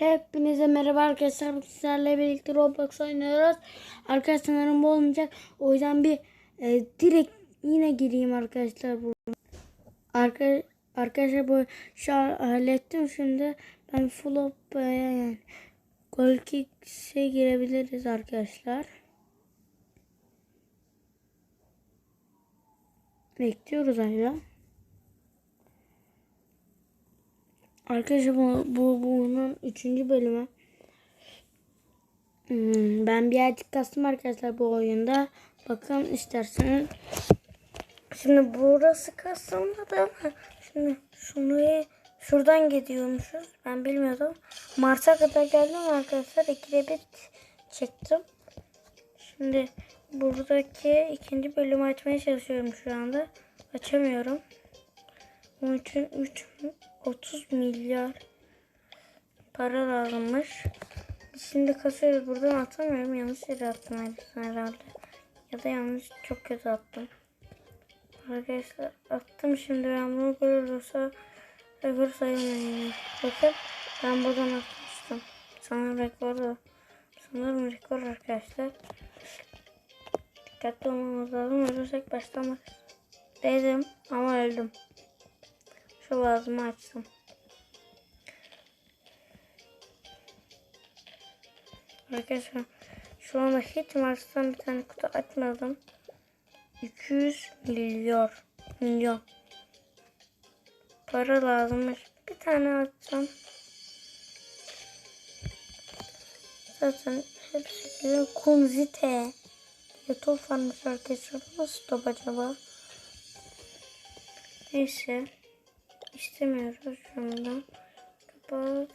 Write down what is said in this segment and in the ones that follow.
Hepinize merhaba arkadaşlar. Sizlerle birlikte Roblox oynuyoruz. Arkadaşlar sanırım bu olmayacak. O yüzden bir e, direkt yine gireyim arkadaşlar. Bu. Arka, arkadaşlar bu şu an hallettim. Şimdi ben full up e, yani gol kick'e girebiliriz arkadaşlar. Bekliyoruz hala. Arkadaşlar bu, bu bunun üçüncü bölümü. Hmm, ben birazcık kastım arkadaşlar bu oyunda. Bakın isterseniz. Şimdi burası kastımda da ama şimdi şunu şuradan gidiyormuşuz. Ben bilmiyordum. Mars'a kadar geldim arkadaşlar. İkide bir çektim. Şimdi buradaki ikinci bölümü açmaya çalışıyorum şu anda. Açamıyorum. Onun için 3 30 milyar para lazımmış. Şimdi kasıyoruz. Buradan atamıyorum. Yanlış yere attım herhalde. Ya da yanlış çok kötü attım. Arkadaşlar attım şimdi ben bunu görürse rekor sayılmıyor. Bakın ben buradan atmıştım. Sanırım rekor da. Sanırım rekor arkadaşlar. Dikkatli olmamız lazım. Ölürsek başlamak dedim ama öldüm. Şu ağzımı açtım. Arkadaşlar şu anda hiç Mars'tan bir tane kutu açmadım. 200 milyar milyon para lazımmış. Bir tane açsam. Zaten hepsi gibi kumzite. Top varmış arkadaşlar. Nasıl top acaba? Neyse. İstemiyoruz şundan. Kapat.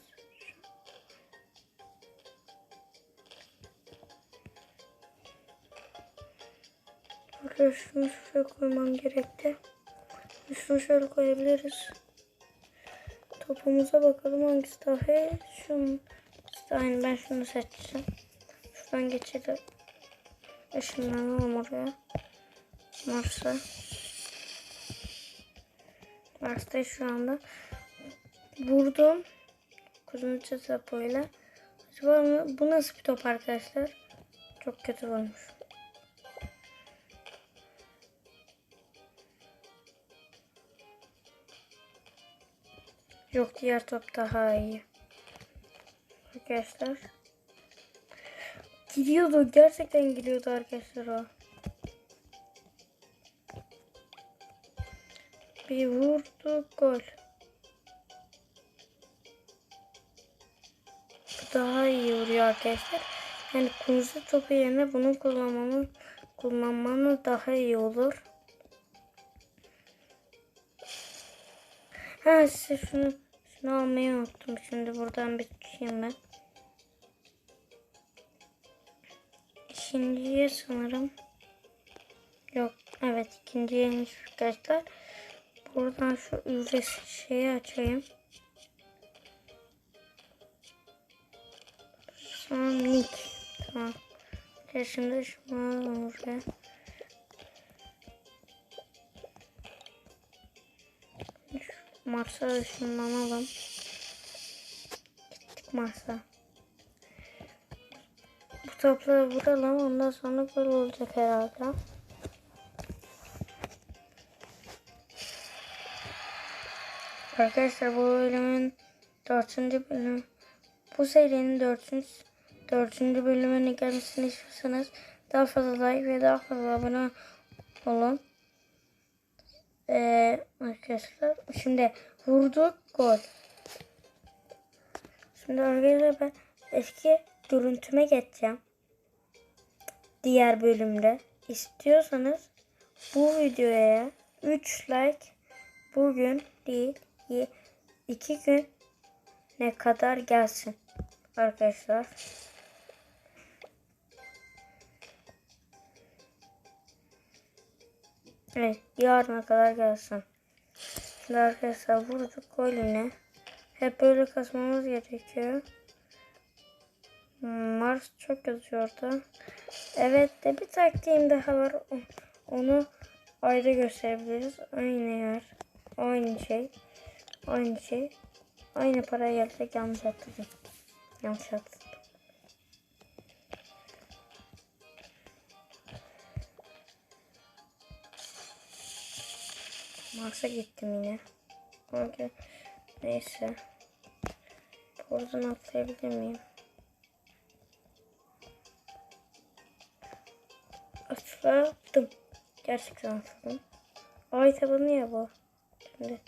Burada şunu şuraya koymam gerekti. Şunu şöyle koyabiliriz. Topumuza bakalım hangisi daha iyi. Şunu aynı ben şunu seçeceğim. Şuradan geçelim. Işınlanalım oraya. Mars'a. Mars'ta şu anda. Vurdum. Kuzuncu sapıyla. Acaba bu nasıl bir top arkadaşlar? Çok kötü olmuş. Yok diğer top daha iyi. Arkadaşlar. Gidiyordu. Gerçekten gidiyordu arkadaşlar o. Bir vurdu gol. Bu daha iyi vuruyor arkadaşlar. Yani kumsu topu yerine bunu kullanmanın kullanmanın daha iyi olur. Ha size şunu şunu almayı unuttum. Şimdi buradan bir çıkayım ben. İkinciye sanırım. Yok evet ikinciyeymiş arkadaşlar. Buradan şu ücretsiz şeyi açayım. Sonra nick. Tamam. Şimdi şunu buraya. Mars'a ışınlanalım. Gittik Mars'a. Bu topları vuralım. Ondan sonra gol olacak herhalde. Arkadaşlar bu bölümün dördüncü bölüm bu serinin dördüncü, dördüncü bölümüne gelmesini istiyorsanız daha fazla like ve daha fazla abone olun. Ee, arkadaşlar şimdi vurduk gol. Şimdi arkadaşlar ben eski görüntüme geçeceğim. Diğer bölümde istiyorsanız bu videoya 3 like bugün değil iki gün ne kadar gelsin arkadaşlar. Evet yarına kadar gelsin. Şimdi arkadaşlar vurduk golüne. Hep böyle kasmamız gerekiyor. Mars çok yazıyordu. Evet de bir taktiğim daha var. Onu ayrı gösterebiliriz. Aynı yer. Aynı şey. Aynı şey. Aynı paraya gelsek yanlış hatırladım. Yanlış attım. Mars'a gittim yine. Okey. Neyse. Buradan atlayabilir miyim? Atladım. Gerçekten atladım. Ay tabanı ya bu. Şimdi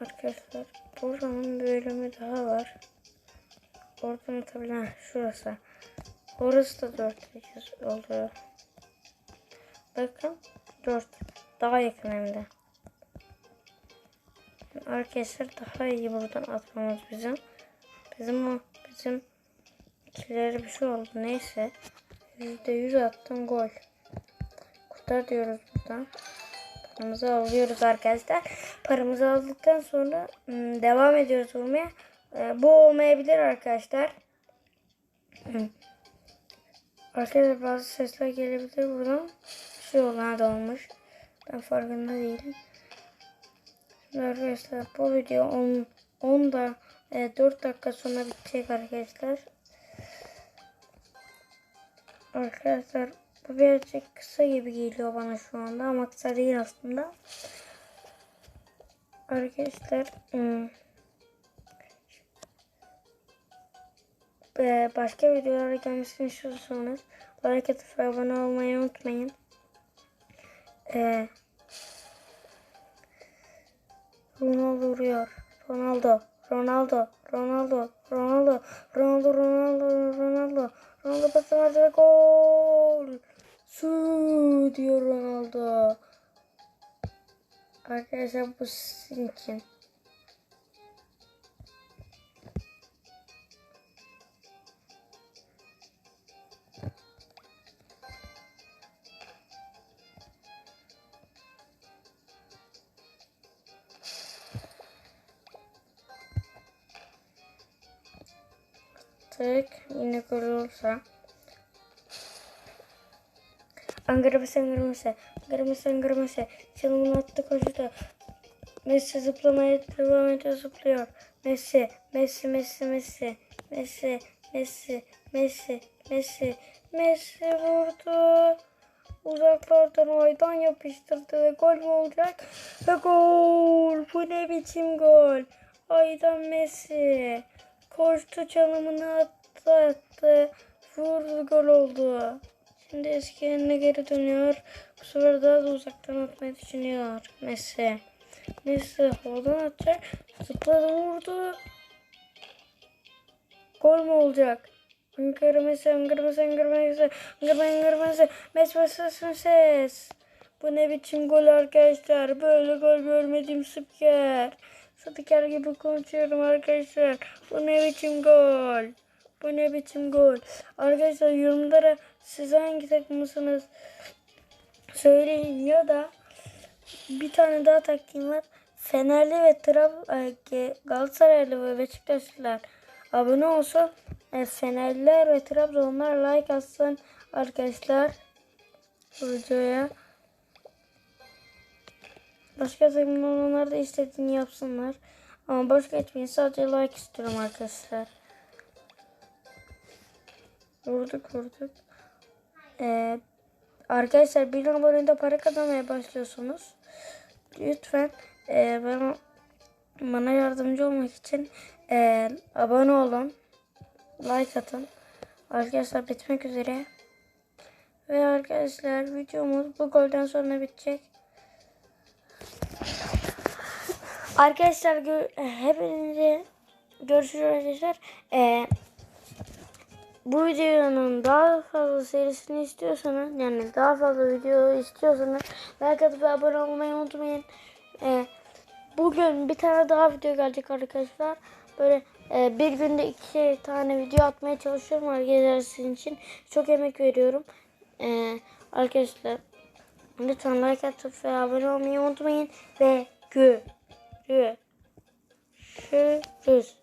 arkadaşlar buranın bölümü daha var. Oradan atabilen şurası. Orası da 4 oluyor. Bakın 4. Daha yakın hem de. Arkadaşlar daha iyi buradan atmamız bizim. Bizim o bizim ikileri bir şey oldu. Neyse. %100 attım gol. Kurtar diyoruz buradan. Paramızı alıyoruz arkadaşlar. Paramızı aldıktan sonra ım, devam ediyoruz vurmaya. Ee, bu olmayabilir arkadaşlar. Hı. Arkadaşlar bazı sesler gelebilir buradan. Bir şey olan da olmuş. Ben farkında değilim. Şimdi arkadaşlar bu video 10, 10 da e, 4 dakika sonra bitecek arkadaşlar. Arkadaşlar bu birazcık kısa gibi geliyor bana şu anda ama kısa değil aslında. Arkadaşlar e, başka videolara gelmesini istiyorsanız like atıp abone olmayı unutmayın. E, Ronaldo vuruyor. Ronaldo. Ronaldo. Ronaldo. Ronaldo. Ronaldo. Ronaldo. Ronaldo. Ronaldo pası verdi ve gol. Su diyor Ronaldo. Arkadaşlar bu sizin için. Tek yine gol Angırmasa angırmasa. Angırmasa angırmasa. Çalımını attı koşuda. Messi zıplamaya devam ediyor zıplıyor. Messi, Messi, Messi, Messi. Messi, Messi, Messi, Messi. Messi vurdu. Uzaklardan aydan yapıştırdı ve gol mü olacak? Ve gol! Bu ne biçim gol? Aydan Messi. Koştu çalımını attı attı. Vurdu gol oldu. Şimdi eski yerine geri dönüyor. Bu sefer daha da uzaktan atmayı düşünüyor. Messi. Messi havadan atacak. Zıpladı vurdu. Gol mü olacak? Ankara Messi, Ankara Messi, Ankara Messi, Ankara Ankara Messi, Messi, Messi, Messi, Messi. Bu ne biçim gol arkadaşlar? Böyle gol görmedim spiker. Spiker gibi konuşuyorum arkadaşlar. Bu ne biçim gol? Bu ne biçim gol? Arkadaşlar yorumlara siz hangi takımısınız söyleyin ya da bir tane daha taktiğim var. Fenerli ve Trab Galatasaraylı ve Beşiktaşlılar abone olsun. E, Fenerliler ve Trabzonlar like atsın arkadaşlar videoya. Başka takımda olanlar da istediğini yapsınlar. Ama başka etmeyin. Sadece like istiyorum arkadaşlar. Vurduk vurduk. Ee, arkadaşlar bir abonede para kazanmaya başlıyorsunuz. Lütfen e, bana, bana yardımcı olmak için e, abone olun. Like atın. Arkadaşlar bitmek üzere. Ve arkadaşlar videomuz bu golden sonra bitecek. Arkadaşlar gö hepinize görüşürüz arkadaşlar. Ee, bu videonun daha fazla serisini istiyorsanız yani daha fazla video istiyorsanız like atıp abone olmayı unutmayın. Ee, bugün bir tane daha video gelecek arkadaşlar. Böyle e, bir günde iki tane video atmaya çalışıyorum arkadaşlar sizin için. Çok emek veriyorum. Ee, arkadaşlar lütfen like atıp ve abone olmayı unutmayın. Ve görüşürüz.